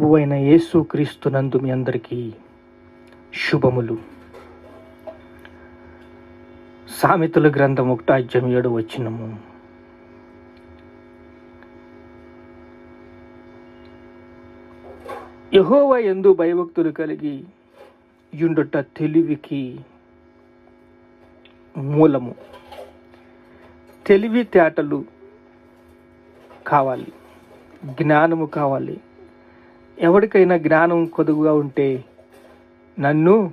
ప్రభువైన యేసు మీ అందరికీ శుభములు. సామెతల గ్రంథం ఒకటో అధ్యాయం ఏడు వచ్చినము యహోవ ఎందు భయభక్తులు కలిగి యుండుట తెలివికి మూలము. తెలివి తేటలు కావాలి జ్ఞానము కావాలి ఎవరికైనా జ్ఞానం కొదువుగా ఉంటే నన్ను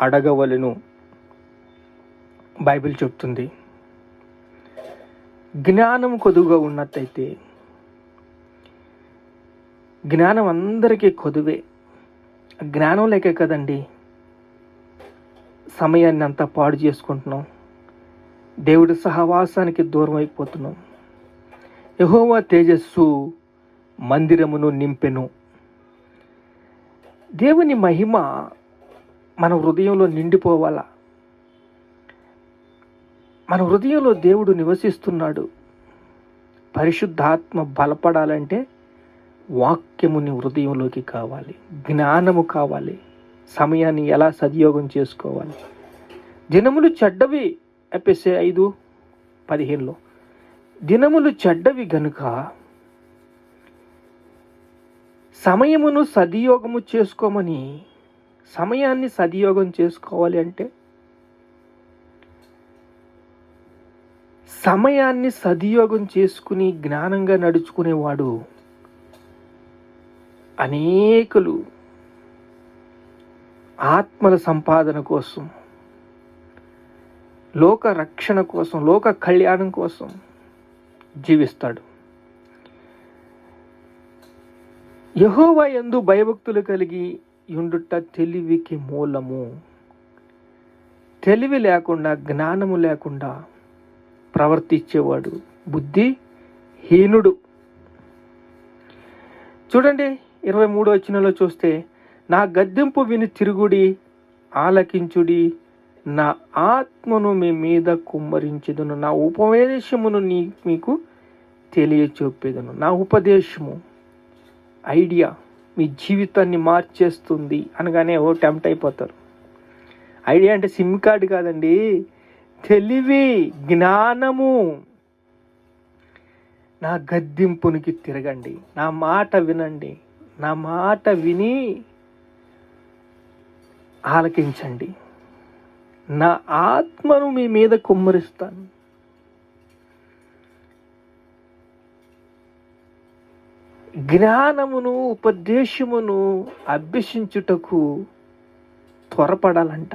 అడగవలను. బైబిల్ చెప్తుంది. జ్ఞానం కొదువుగా ఉన్నట్టయితే జ్ఞానం అందరికీ కొదువే. జ్ఞానం లేకే కదండి సమయాన్ని అంతా పాడు చేసుకుంటున్నాం. దేవుడి సహవాసానికి దూరం అయిపోతున్నాం. యహోవా తేజస్సు మందిరమును నింపెను. దేవుని మహిమ మన హృదయంలో నిండిపోవాలా? మన హృదయంలో దేవుడు నివసిస్తున్నాడు. పరిశుద్ధాత్మ బలపడాలంటే వాక్యము నీ హృదయంలోకి కావాలి. జ్ఞానము కావాలి. సమయాన్ని ఎలా సద్యోగం చేసుకోవాలి? దినములు చెడ్డవి ఎపిసే ఐదు పదిహేనులో. దినములు చెడ్డవి గనుక సమయమును సద్యోగము చేసుకోమని సమయాన్ని సదియోగం చేసుకోవాలి అంటే సమయాన్ని సదియోగం చేసుకుని జ్ఞానంగా నడుచుకునేవాడు అనేకులు ఆత్మల సంపాదన కోసం లోక రక్షణ కోసం లోక కళ్యాణం కోసం జీవిస్తాడు. యహోవ ఎందు భయభక్తులు కలిగి ఉండుట తెలివికి మూలము. తెలివి లేకుండా జ్ఞానము లేకుండా ప్రవర్తించేవాడు బుద్ధి హీనుడు చూడండి ఇరవై మూడో వచ్చినలో చూస్తే నా గద్దెంపు విని తిరుగుడి ఆలకించుడి నా ఆత్మను మీ మీద కుమ్మరించదును. నా ఉపదేశమును నీ మీకు తెలియచూపేదను నా ఉపదేశము ఐడియా మీ జీవితాన్ని మార్చేస్తుంది అనగానే ఓ టెంప్ట్ అయిపోతారు. ఐడియా అంటే సిమ్ కార్డు కాదండి. తెలివి జ్ఞానము. నా గద్దింపునికి తిరగండి. నా మాట వినండి. నా మాట విని ఆలకించండి. నా ఆత్మను మీ మీద కుమ్మరిస్తాను. జ్ఞానమును ఉపదేశమును అభ్యసించుటకు త్వరపడాలంట.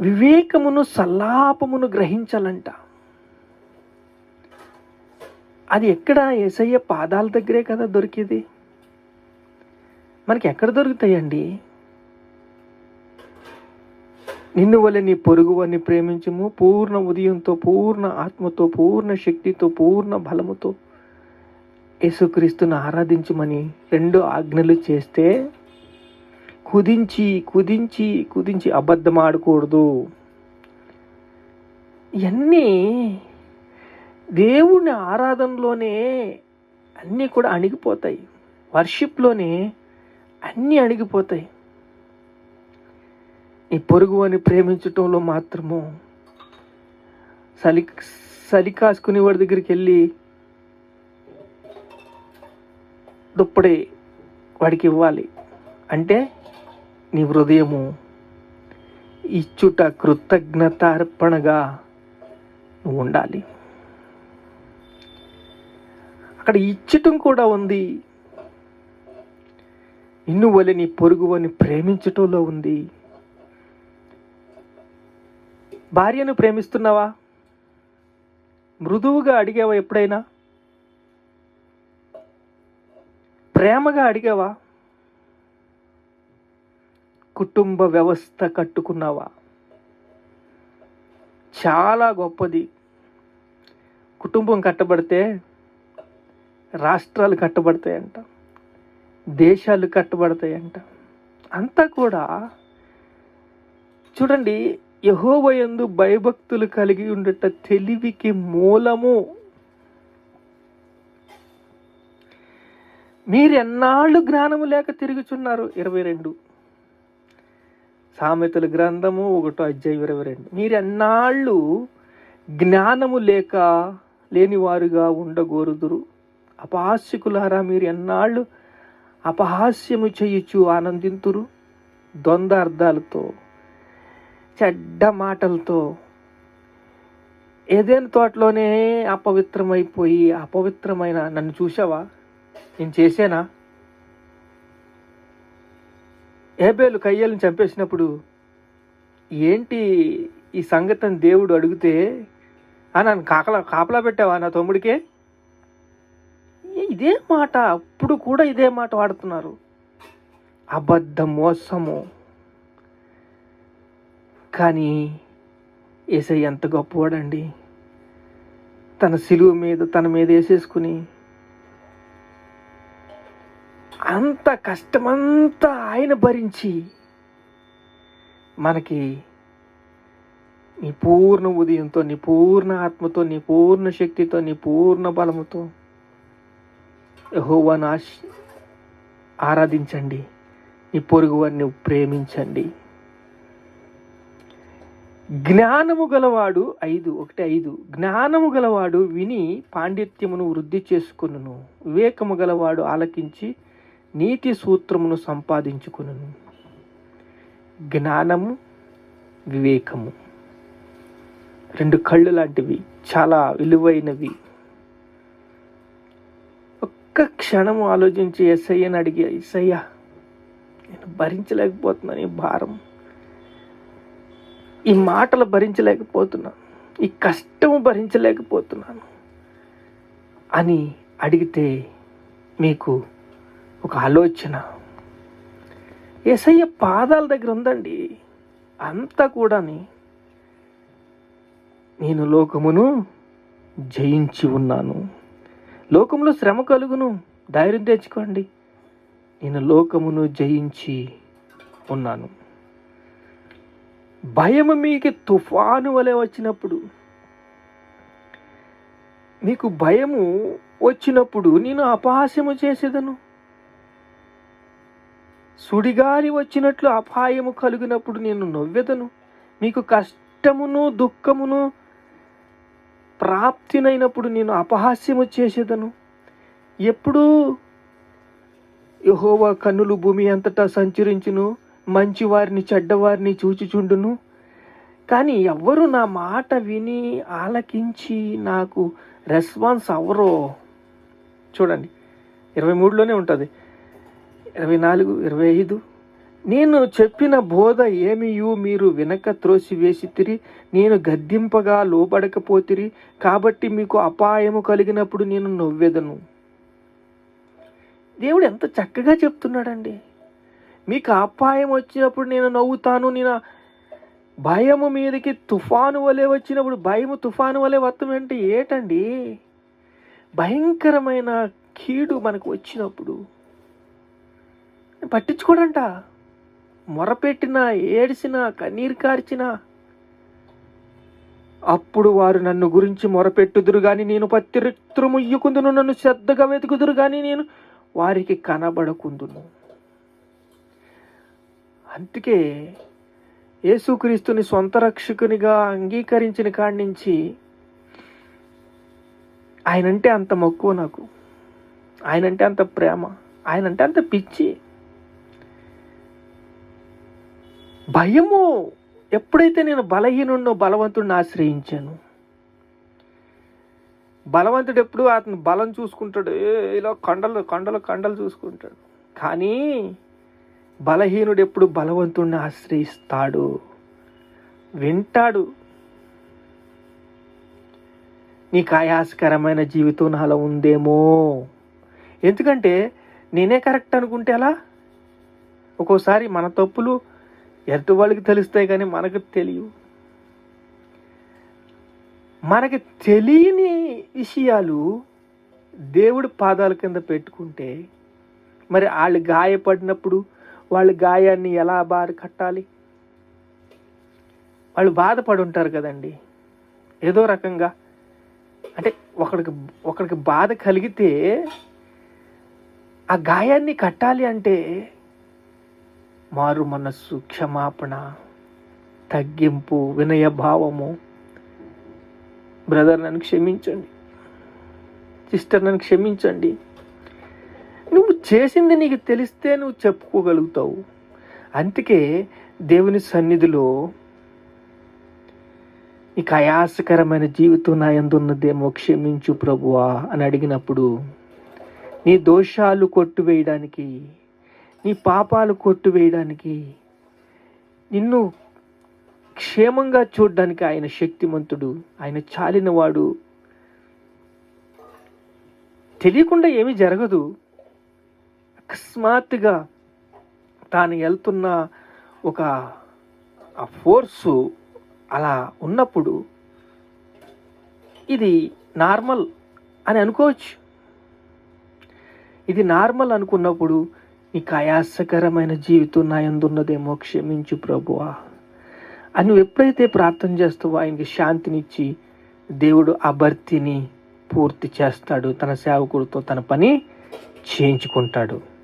వివేకమును సల్లాపమును గ్రహించాలంట. అది ఎక్కడ? ఏసయ్య పాదాల దగ్గరే కదా దొరికేది. మనకి ఎక్కడ దొరుకుతాయండి? నిన్ను వల్ల నీ పొరుగువని ప్రేమించము. పూర్ణ ఉదయంతో పూర్ణ ఆత్మతో పూర్ణ శక్తితో పూర్ణ బలముతో. యేసుక్రీస్తును ఆరాధించమని రెండు ఆజ్ఞలు చేస్తే కుదించి కుదించి కుదించి అబద్ధం ఆడకూడదు ఇవన్నీ దేవుని ఆరాధనలోనే అన్నీ కూడా అణిగిపోతాయి. వర్షిప్లోనే అన్నీ అణిగిపోతాయి. నీ పొరుగు అని ప్రేమించటంలో మాత్రము సలి సలి కాసుకునే వాడి దగ్గరికి వెళ్ళి దుప్పడి వాడికి ఇవ్వాలి. అంటే నీ హృదయము ఇచ్చుట కృతజ్ఞత అర్పణగా నువ్వు ఉండాలి. అక్కడ ఇచ్చటం కూడా ఉంది. నిన్ను వలె నీ పొరుగు అని ప్రేమించటంలో ఉంది. భార్యను ప్రేమిస్తున్నావా? మృదువుగా అడిగావా ఎప్పుడైనా? ప్రేమగా అడిగావా? కుటుంబ వ్యవస్థ కట్టుకున్నావా? చాలా గొప్పది. కుటుంబం కట్టబడితే రాష్ట్రాలు కట్టబడతాయంట. దేశాలు కట్టబడతాయంట. అంతా కూడా చూడండి యహోవయందు భయభక్తులు కలిగి ఉండట తెలివికి మూలము. మీరెన్నాళ్ళు జ్ఞానము లేక తిరుగుచున్నారు? ఇరవై రెండు. సామెతల గ్రంథము ఒకటో అధ్యాయం ఇరవై రెండు. మీరెన్నాళ్ళు జ్ఞానము లేక లేనివారుగా ఉండగోరుదురు? అపహాస్యకులారా మీరు ఎన్నాళ్ళు అపహాస్యము చేయుచు ఆనందింతురు? ద్వంద్వ అర్థాలతో చెడ్డ మాటలతో ఏదైనా తోటలోనే అపవిత్రమైపోయి అపవిత్రమైన నన్ను చూసావా నేను చేసేనా? ఏబేలు కయ్యలను చంపేసినప్పుడు ఏంటి ఈ సంగతిని దేవుడు అడిగితే ఆ నన్ను కాకలా కాపలా పెట్టావా నా తమ్ముడికే? ఇదే మాట. అప్పుడు కూడా ఇదే మాట వాడుతున్నారు. అబద్ధ మోసము కానీ ఏసై ఎంత గొప్పవాడండి. తన సిలువు మీద తన మీద వేసేసుకుని అంత కష్టమంతా ఆయన భరించి మనకి నీ పూర్ణ ఉదయంతో నీ పూర్ణ ఆత్మతో నీ పూర్ణ శక్తితో నీ పూర్ణ బలముతో యెహోవాను ఆరాధించండి. నీ పొరుగు వారిని ప్రేమించండి. జ్ఞానము గలవాడు ఐదు ఒకటి ఐదు. జ్ఞానము గలవాడు విని పాండిత్యమును వృద్ధి చేసుకును వివేకము గలవాడు ఆలకించి నీతి సూత్రమును సంపాదించుకును జ్ఞానము వివేకము. రెండు కళ్ళు లాంటివి చాలా విలువైనవి. ఒక్క క్షణము ఆలోచించి ఎస్ఐని అడిగి ఎస్ఐయ్య నేను భరించలేకపోతున్నాను ఈ భారం. ఈ మాటలు భరించలేకపోతున్నాను ఈ కష్టము భరించలేకపోతున్నాను అని అడిగితే మీకు ఒక ఆలోచన. ఏసయ్య పాదాల దగ్గర ఉందండి. అంతా కూడాని నేను లోకమును జయించి ఉన్నాను. లోకంలో శ్రమ కలుగును. ధైర్యం తెచ్చుకోండి. నేను లోకమును జయించి ఉన్నాను. భయము మీకు తుఫాను వలె వచ్చినప్పుడు. మీకు భయము వచ్చినప్పుడు నేను అపహాస్యము చేసేదను. సుడిగాలి వచ్చినట్లు అపాయము కలిగినప్పుడు నేను నవ్వెదను. మీకు కష్టమును దుఃఖమును ప్రాప్తినైనప్పుడు నేను అపహాస్యము చేసేదను. ఎప్పుడూ యహోవా కన్నులు భూమి అంతటా సంచరించును. మంచివారిని చెడ్డవారిని చూచుచుండును. కానీ ఎవ్వరు నా మాట విని ఆలకించి నాకు రెస్పాన్స్ అవ్వరో? చూడండి ఇరవై మూడులోనే ఉంటుంది. ఇరవై నాలుగు ఇరవై ఐదు. నేను చెప్పిన బోధ ఏమియు మీరు వెనక త్రోసివేసి తిరి నేను గద్దింపగా లోబడకపోతిరి కాబట్టి మీకు అపాయము కలిగినప్పుడు నేను నవ్వెదను. దేవుడు ఎంత చక్కగా చెప్తున్నాడండి. మీకు అపాయం వచ్చినప్పుడు నేను నవ్వుతాను నేను భయము మీదకి తుఫాను వలె వచ్చినప్పుడు భయము తుఫాను వలె వత్తం అంటే ఏటండి? భయంకరమైన కీడు మనకు వచ్చినప్పుడు. పట్టించుకోడంట. మొరపెట్టినా ఏడిసినా కన్నీరు కార్చినా. అప్పుడు వారు నన్ను గురించి మొరపెట్టుదురు గాని నేను పత్రిత్రము ఇయ్యకుందును నన్ను శ్రద్ధగా వెతుకుదురు గాని నేను వారికి కనబడకుందును. అందుకే యేసుక్రీస్తుని సొంత రక్షకునిగా అంగీకరించిన కాడి నుంచి ఆయనంటే అంత మక్కువ నాకు. ఆయనంటే అంత ప్రేమ. ఆయనంటే అంత పిచ్చి. భయము ఎప్పుడైతే నేను బలహీనుడినో బలవంతుడిని ఆశ్రయించాను. బలవంతుడు ఎప్పుడు అతను బలం చూసుకుంటాడు. ఇలా కండలు కండలు కండలు చూసుకుంటాడు. కానీ బలహీనుడు ఎప్పుడు బలవంతుడిని ఆశ్రయిస్తాడు? వింటాడు. నీకు ఆయాసకరమైన జీవితం నాలో ఉందేమో? ఎందుకంటే నేనే కరెక్ట్ అనుకుంటే అలా ఒక్కోసారి మన తప్పులు ఎదుటి వాళ్ళకి తెలుస్తాయి కానీ మనకు తెలియవు. మనకి తెలియని విషయాలు దేవుడి పాదాల కింద పెట్టుకుంటే మరి వాళ్ళు గాయపడినప్పుడు వాళ్ళ గాయాన్ని ఎలా బారి కట్టాలి? వాళ్ళు బాధపడి ఉంటారు కదండి. ఏదో రకంగా అంటే ఒకడికి ఒకడికి బాధ కలిగితే ఆ గాయాన్ని కట్టాలి అంటే మారు మనస్సు క్షమాపణ తగ్గింపు వినయ భావము బ్రదర్ నన్ను క్షమించండి. సిస్టర్ నన్ను క్షమించండి. నువ్వు చేసింది నీకు తెలిస్తే నువ్వు చెప్పుకోగలుగుతావు. అందుకే దేవుని సన్నిధిలో నీకు ఆయాసకరమైన జీవితం నా ఎందున్నదేమో క్షమించు ప్రభువా అని అడిగినప్పుడు నీ దోషాలు కొట్టువేయడానికి నీ పాపాలు కొట్టువేయడానికి నిన్ను క్షేమంగా చూడడానికి ఆయన శక్తిమంతుడు ఆయన చాలినవాడు. తెలియకుండా ఏమీ జరగదు. అకస్మాత్తుగా తాను వెళ్తున్న ఒక ఆ ఫోర్సు అలా ఉన్నప్పుడు ఇది నార్మల్ అని అనుకోవచ్చు. ఇది నార్మల్ అనుకున్నప్పుడు నీకు ఆయాసకరమైన జీవితం నా ఎందున్నదేమో క్షమించు ప్రభువా. అని నువ్వు ఎప్పుడైతే ప్రార్థన చేస్తావో ఆయనకి శాంతినిచ్చి దేవుడు ఆ భర్తీని పూర్తి చేస్తాడు. తన సేవకుడితో తన పని చేయించుకుంటాడు.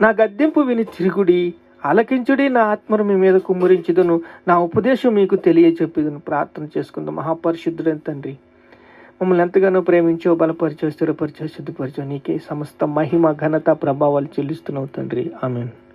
నా గద్దెంపు విని తిరుగుడి ఆలకించుడి నా ఆత్మను మీ మీద కుమ్మరించుదును. నా ఉపదేశం మీకు తెలియచెప్పిదును. ప్రార్థన చేసుకుందాం. మహాపరిశుద్ధుడైన తండ్రి మమ్మల్ని ఎంతగానో ప్రేమించో బలపరిచో స్థిరపరిచో శుద్ధిపరిచో నీకే సమస్త మహిమ ఘనత ప్రభావాలు చెల్లిస్తున్నావు తండ్రి. ఆమెను.